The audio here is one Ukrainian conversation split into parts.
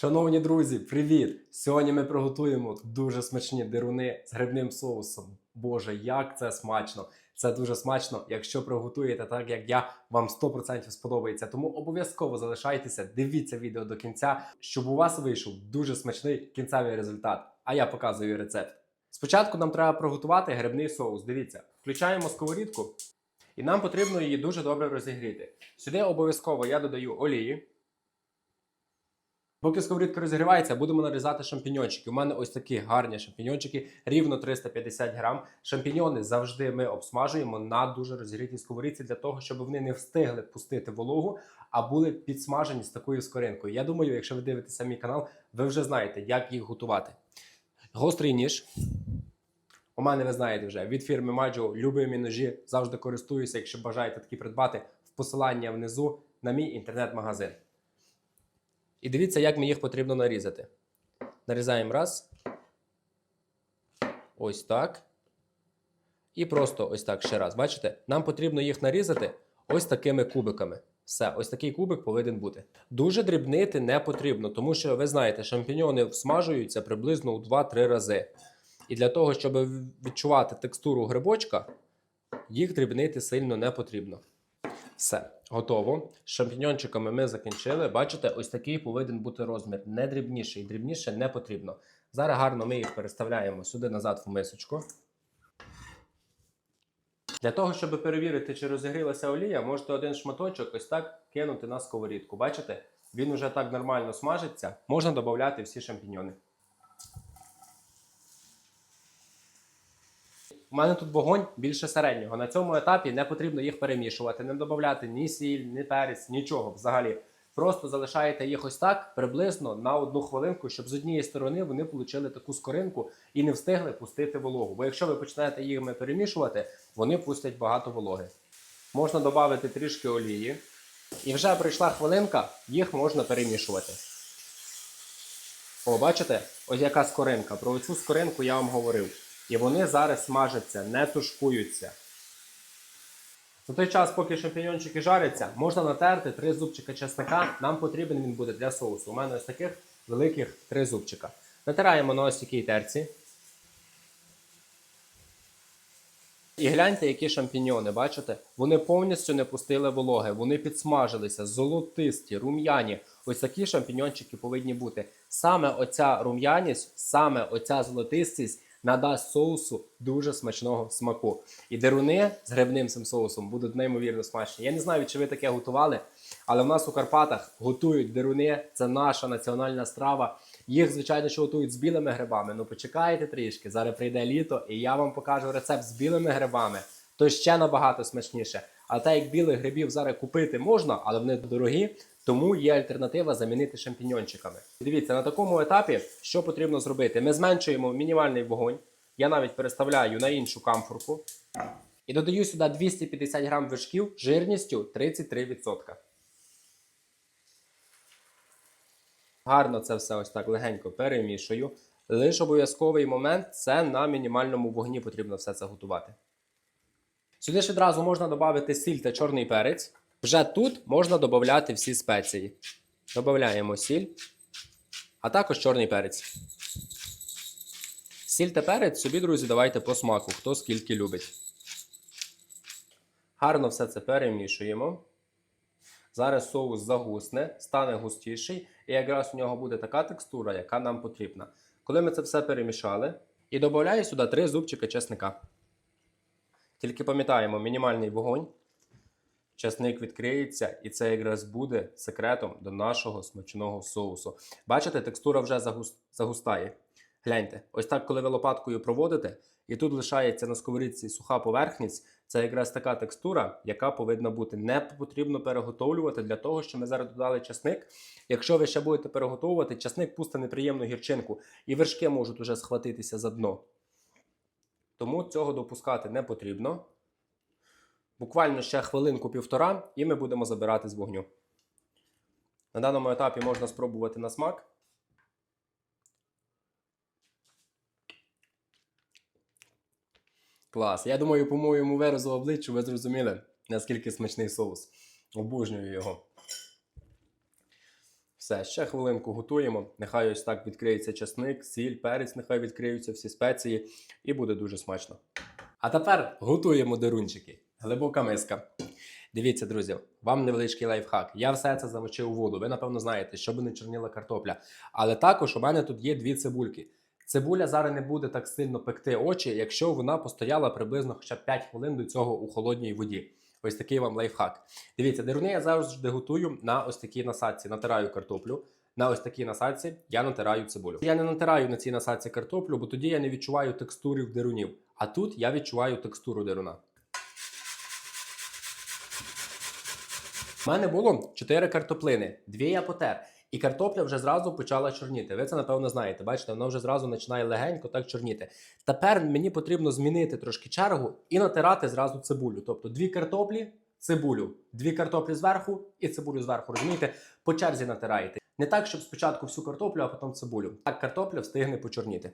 Шановні друзі, привіт! Сьогодні ми приготуємо дуже смачні дируни з грибним соусом. Боже, як це смачно! Це дуже смачно. Якщо приготуєте так, як я, вам 100% сподобається. Тому обов'язково залишайтеся, дивіться відео до кінця, щоб у вас вийшов дуже смачний кінцевий результат. А я показую рецепт. Спочатку нам треба приготувати грибний соус. Дивіться, включаємо сковорідку, і нам потрібно її дуже добре розігріти. Сюди обов'язково я додаю олії. Поки сковорідка розігрівається, будемо нарізати шампіньончики. У мене ось такі гарні шампіньончики, рівно 350 грам. Шампіньони завжди ми обсмажуємо на дуже розігрітій сковорідці для того, щоб вони не встигли пустити вологу, а були підсмажені з такою скоринкою. Я думаю, якщо ви дивитеся мій канал, ви вже знаєте, як їх готувати. Гострий ніж. У мене ви знаєте вже від фірми Маджо любимі ножі завжди користуюся. Якщо бажаєте такі придбати в посилання внизу на мій інтернет-магазин. І дивіться, як мені їх потрібно нарізати. Нарізаємо раз. Ось так. І просто ось так ще раз. Бачите? Нам потрібно їх нарізати ось такими кубиками. Все, ось такий кубик повинен бути. Дуже дрібнити не потрібно, тому що ви знаєте, шампіньони всмажуються приблизно у 2-3 рази. І для того, щоб відчувати текстуру грибочка, їх дрібнити сильно не потрібно. Все, готово. З шампіньончиками ми закінчили. Бачите, ось такий повинен бути розмір. Не дрібніший. Дрібніше не потрібно. Зараз гарно ми їх переставляємо сюди назад в мисочку. Для того, щоб перевірити, чи розігрілася олія, можете один шматочок ось так кинути на сковорідку. Бачите? Він уже так нормально смажиться. Можна додати всі шампіньони. У мене тут вогонь більше середнього. На цьому етапі не потрібно їх перемішувати, не додати ні сіль, ні перець, нічого взагалі. Просто залишаєте їх ось так приблизно на одну хвилинку, щоб з однієї сторони вони отримали таку скоринку і не встигли пустити вологу. Бо якщо ви почнете їми перемішувати, вони пустять багато вологи. Можна додати трішки олії. І вже прийшла хвилинка, їх можна перемішувати. О, бачите? Ось яка скоринка. Про цю скоринку я вам говорив. І вони зараз смажаться, не тушкуються. За той час, поки шампіньончики жаряться, можна натерти три зубчика чесника. Нам потрібен він буде для соусу. У мене ось таких великих три зубчика. Натираємо на ось такій терці. І гляньте, які шампіньони, бачите? Вони повністю не пустили вологи, вони підсмажилися, золотисті, рум'яні. Ось такі шампіньончики повинні бути. Саме оця рум'яність, саме оця золотистість надасть соусу дуже смачного смаку. І деруни з грибним цим соусом будуть неймовірно смачні. Я не знаю, чи ви таке готували, але в нас у Карпатах готують деруни. Це наша національна страва. Їх, звичайно, що готують з білими грибами. Ну почекайте трішки. Зараз прийде літо, і я вам покажу рецепт з білими грибами. То ще набагато смачніше. А так як білих грибів зараз купити можна, але вони дорогі, тому є альтернатива замінити шампіньончиками. Дивіться, на такому етапі що потрібно зробити? Ми зменшуємо мінімальний вогонь. Я навіть переставляю на іншу камфорку. І додаю сюди 250 грам вершків жирністю 33%. Гарно це все ось так легенько перемішую. Лише обов'язковий момент це на мінімальному вогні потрібно все це готувати. Сюди ж відразу можна додати сіль та чорний перець. Вже тут можна додати всі спеції. Додаємо сіль, а також чорний перець. Сіль та перець собі, друзі, давайте по смаку, хто скільки любить. Гарно все це перемішуємо. Зараз соус загусне, стане густіший, і якраз у нього буде така текстура, яка нам потрібна. Коли ми це все перемішали, і додаю сюди 3 зубчика чесника. Тільки пам'ятаємо, мінімальний вогонь. Часник відкриється, і це якраз буде секретом до нашого смачного соусу. Бачите, текстура вже загус- загустає. Гляньте, ось так, коли ви лопаткою проводите, і тут лишається на сковорідці суха поверхність, це якраз така текстура, яка повинна бути. Не потрібно переготовлювати для того, що ми зараз додали часник. Якщо ви ще будете переготовувати, часник пусте неприємну гірчинку, і вершки можуть уже схватитися за дно. Тому цього допускати не потрібно. Буквально ще хвилинку-півтора, і ми будемо забирати з вогню. На даному етапі можна спробувати на смак. Клас. Я думаю, по моєму виразу обличчю ви зрозуміли, наскільки смачний соус. Обожнюю його. Все, ще хвилинку готуємо. Нехай ось так відкриється часник, сіль, перець, нехай відкриються всі спеції, і буде дуже смачно. А тепер готуємо дерунчики. Глибока миска. Дивіться, друзі, вам невеличкий лайфхак. Я все це замочив у воду. Ви, напевно, знаєте, щоб не чорніла картопля. Але також у мене тут є дві цибульки. Цибуля зараз не буде так сильно пекти очі, якщо вона постояла приблизно хоча б 5 хвилин до цього у холодній воді. Ось такий вам лайфхак. Дивіться, деруни я завжди готую на ось такій насадці. Натираю картоплю. На ось такій насадці я натираю цибулю. Я не натираю на цій насадці картоплю, бо тоді я не відчуваю текстури в дерунів. А тут я відчуваю текстуру деруна. У мене було 4 картоплини, дві я потер. І картопля вже зразу почала чорніти. Ви це напевно знаєте. Бачите, вона вже зразу починає легенько так чорніти. Тепер мені потрібно змінити трошки чергу і натирати зразу цибулю. Тобто дві картоплі, цибулю, дві картоплі зверху і цибулю зверху. Розумієте? По черзі натираєте. Не так, щоб спочатку всю картоплю, а потім цибулю. Так картопля встигне почорніти.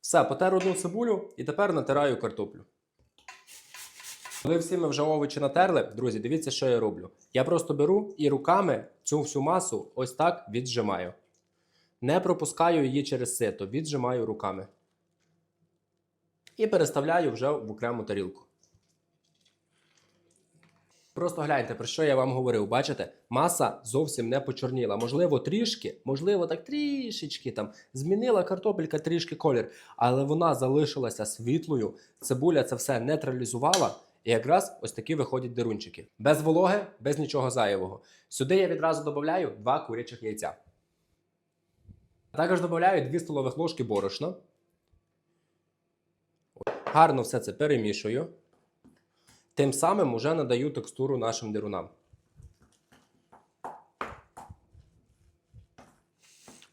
Все, потер одну цибулю і тепер натираю картоплю. Коли всі ми вже овочі натерли, друзі, дивіться, що я роблю. Я просто беру і руками цю всю масу ось так віджимаю. Не пропускаю її через сито, віджимаю руками. І переставляю вже в окрему тарілку. Просто гляньте, про що я вам говорив. Бачите, маса зовсім не почорніла. Можливо, трішки, можливо, так трішечки там змінила картопелька трішки колір, але вона залишилася світлою. Цибуля це все нейтралізувала. І якраз ось такі виходять дерунчики. Без вологи, без нічого зайвого. Сюди я відразу додаю два курячих яйця. Також додаю 2 столових ложки борошна. Гарно все це перемішую. Тим самим уже надаю текстуру нашим дерунам.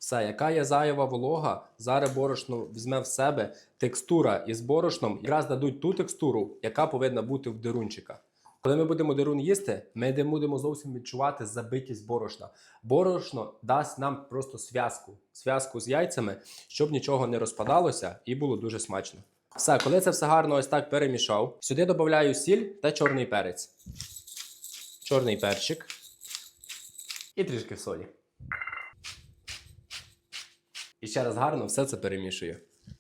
Все, яка є зайва волога, зараз борошно візьме в себе текстура із борошном, якраз дадуть ту текстуру, яка повинна бути в дерунчика. Коли ми будемо дерун їсти, ми не будемо зовсім відчувати забитість борошна. Борошно дасть нам просто зв'язку, зв'язку з яйцями, щоб нічого не розпадалося і було дуже смачно. Все, коли це все гарно ось так перемішав, сюди додаю сіль та чорний перець. Чорний перчик і трішки солі. І ще раз гарно все це перемішую.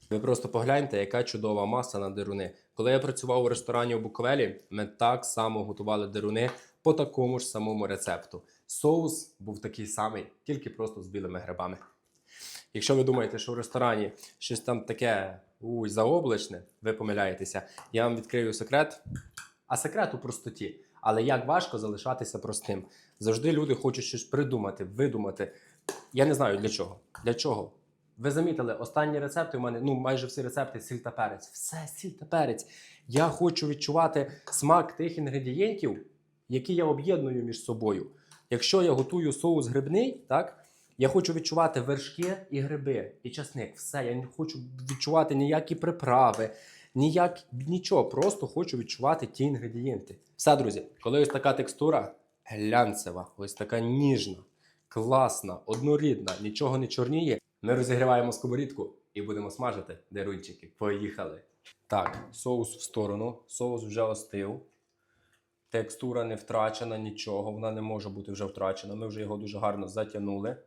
Ви просто погляньте, яка чудова маса на деруни. Коли я працював у ресторані у Буковелі, ми так само готували деруни по такому ж самому рецепту. Соус був такий самий, тільки просто з білими грибами. Якщо ви думаєте, що в ресторані щось там таке уй, заоблачне, ви помиляєтеся. Я вам відкрию секрет. А секрет у простоті. Але як важко залишатися простим. Завжди люди хочуть щось придумати, видумати. Я не знаю для чого. Для чого? Ви замітили, останні рецепти у мене, ну майже всі рецепти сіль та перець. Все, сіль та перець. Я хочу відчувати смак тих інгредієнтів, які я об'єдную між собою. Якщо я готую соус грибний, так, я хочу відчувати вершки і гриби, і часник. Все, я не хочу відчувати ніякі приправи, ніяк, нічого. Просто хочу відчувати ті інгредієнти. Все, друзі, коли ось така текстура глянцева, ось така ніжна, класна, однорідна, нічого не чорніє. Ми розігріваємо сковорідку і будемо смажити дерунчики. Поїхали. Так, соус в сторону. Соус вже остив. Текстура не втрачена, нічого, вона не може бути вже втрачена. Ми вже його дуже гарно затягнули.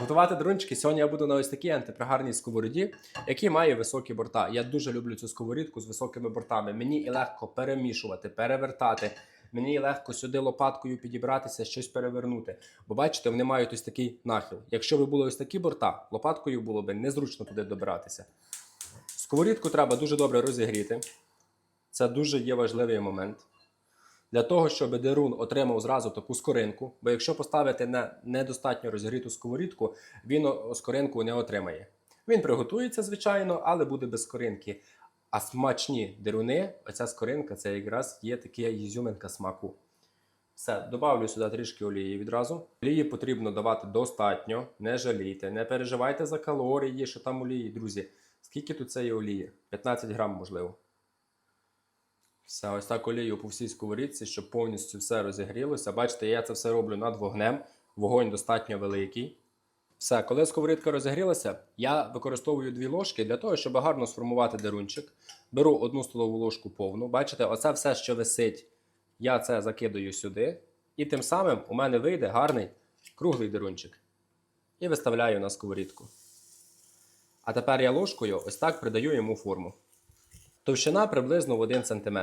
Готувати дерунчики сьогодні я буду на ось такій антипригарній сковороді, який має високі борта. Я дуже люблю цю сковорідку з високими бортами. Мені і легко перемішувати, перевертати. Мені легко сюди лопаткою підібратися, щось перевернути. Бо бачите, вони мають ось такий нахил. Якщо б були ось такі борта, лопаткою було б незручно туди добиратися. Сковорідку треба дуже добре розігріти. Це дуже є важливий момент. Для того, щоб дерун отримав зразу таку скоринку, бо якщо поставити на недостатньо розігріту сковорідку, він скоринку не отримає. Він приготується, звичайно, але буде без скоринки. А смачні деруни, оця скоринка, це якраз є така ізюминка смаку. Все, добавлю сюди трішки олії відразу. Олії потрібно давати достатньо, не жалійте, не переживайте за калорії, що там олії, друзі. Скільки тут цієї олії? 15 грам, можливо. Все, ось так олію по всій сковорідці, щоб повністю все розігрілося. Бачите, я це все роблю над вогнем. Вогонь достатньо великий. Все, коли сковорідка розігрілася, я використовую дві ложки для того, щоб гарно сформувати дерунчик. Беру одну столову ложку повну. Бачите, оце все, що висить, я це закидаю сюди. І тим самим у мене вийде гарний круглий дирунчик. І виставляю на сковорідку. А тепер я ложкою ось так придаю йому форму. Товщина приблизно в 1 см.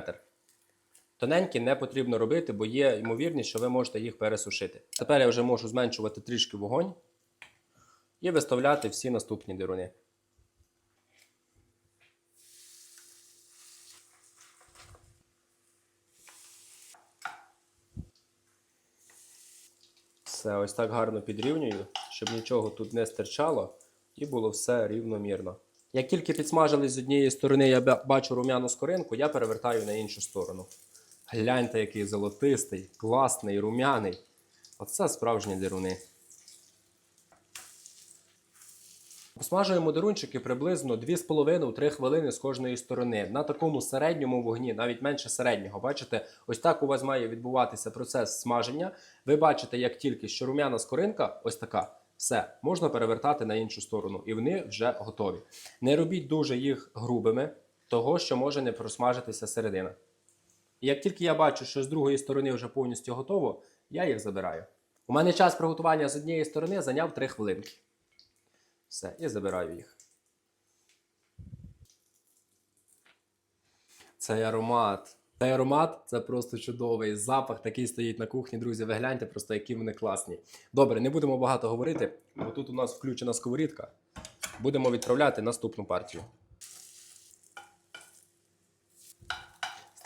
Тоненькі не потрібно робити, бо є ймовірність, що ви можете їх пересушити. Тепер я вже можу зменшувати трішки вогонь і виставляти всі наступні дируни. Все, ось так гарно підрівнюю, щоб нічого тут не стирчало і було все рівномірно. Як тільки підсмажились з однієї сторони, я бачу рум'яну скоринку, я перевертаю на іншу сторону. Гляньте, який золотистий, класний, рум'яний. Оце справжні дируни. Посмажуємо дирунчики приблизно 2,5-3 хвилини з кожної сторони. На такому середньому вогні, навіть менше середнього. Бачите, ось так у вас має відбуватися процес смаження. Ви бачите, як тільки що рум'яна скоринка, ось така, все, можна перевертати на іншу сторону, і вони вже готові. Не робіть дуже їх грубими, того що може не просмажитися середина. І як тільки я бачу, що з другої сторони вже повністю готово, я їх забираю. У мене час приготування з однієї сторони зайняв 3 хвилинки. Все, і забираю їх. Цей аромат. Цей аромат це просто чудовий. Запах такий стоїть на кухні, друзі. Ви гляньте просто, які вони класні. Добре, не будемо багато говорити, бо тут у нас включена сковорідка. Будемо відправляти наступну партію.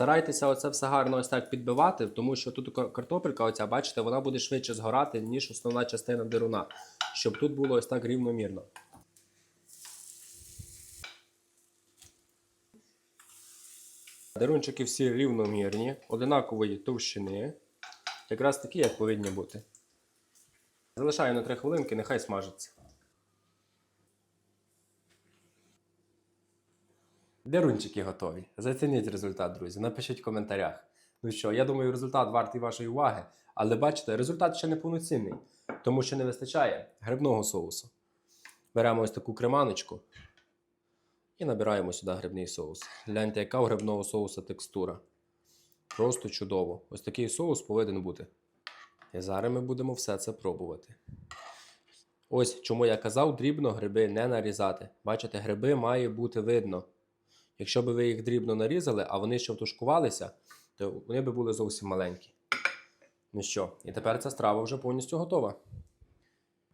Старайтеся оце все гарно ось так підбивати, тому що тут картопелька, оця, бачите, вона буде швидше згорати, ніж основна частина дируна. Щоб тут було ось так рівномірно. Дирунчики всі рівномірні, одинакової товщини. Якраз такі, як повинні бути. Залишаю на 3 хвилинки, нехай смажаться. Дерунчики готові. Зацініть результат, друзі. Напишіть в коментарях. Ну що, я думаю, результат вартий вашої уваги. Але бачите, результат ще не повноцінний, тому що не вистачає грибного соусу. Беремо ось таку креманочку і набираємо сюди грибний соус. Гляньте, яка у грибного соуса текстура. Просто чудово. Ось такий соус повинен бути. І зараз ми будемо все це пробувати. Ось чому я казав, дрібно гриби не нарізати. Бачите, гриби має бути видно. Якщо б ви їх дрібно нарізали, а вони ще втушкувалися, то вони б були зовсім маленькі. Ну що, і тепер ця страва вже повністю готова.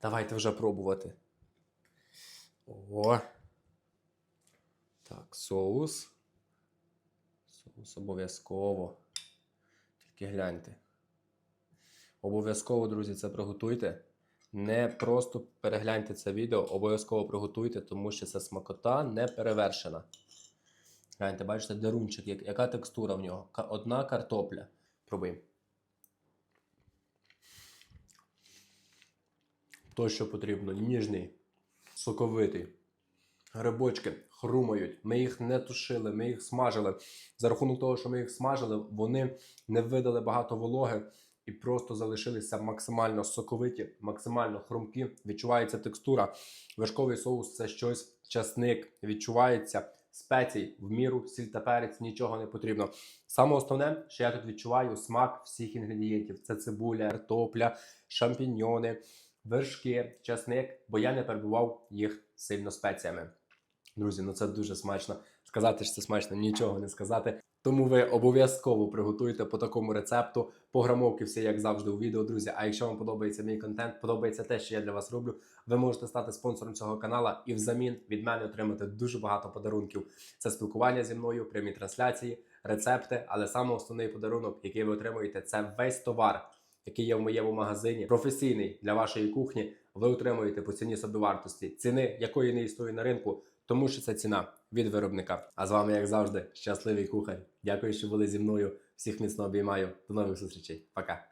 Давайте вже пробувати. О! Так, соус. Соус обов'язково. Тільки гляньте. Обов'язково, друзі, це приготуйте. Не просто перегляньте це відео, обов'язково приготуйте, тому що це смакота не перевершена. Гляньте, бачите, дерунчик, як- яка текстура в нього. Одна картопля. Пробуємо. То, що потрібно, ніжний, соковитий. Грибочки хрумають. Ми їх не тушили, ми їх смажили. За рахунок того, що ми їх смажили, вони не видали багато вологи і просто залишилися максимально соковиті, максимально хрумкі. Відчувається текстура. Вершковий соус це щось, часник, відчувається спецій в міру, сіль та перець, нічого не потрібно. Саме основне, що я тут відчуваю смак всіх інгредієнтів: це цибуля, картопля, шампіньйони, вершки, часник, бо я не перебував їх сильно спеціями. Друзі, ну це дуже смачно. Сказати, що це смачно, нічого не сказати. Тому ви обов'язково приготуйте по такому рецепту. Пограмовки всі, як завжди, у відео, друзі. А якщо вам подобається мій контент, подобається те, що я для вас роблю, ви можете стати спонсором цього канала і взамін від мене отримати дуже багато подарунків. Це спілкування зі мною, прямі трансляції, рецепти. Але саме основний подарунок, який ви отримуєте, це весь товар, який є в моєму магазині, професійний для вашої кухні. Ви отримуєте по ціні собівартості, ціни якої не існує на ринку, тому що це ціна від виробника. А з вами, як завжди, щасливий кухар. Дякую, що були зі мною. Всіх міцно обіймаю. До нових зустрічей. Пока.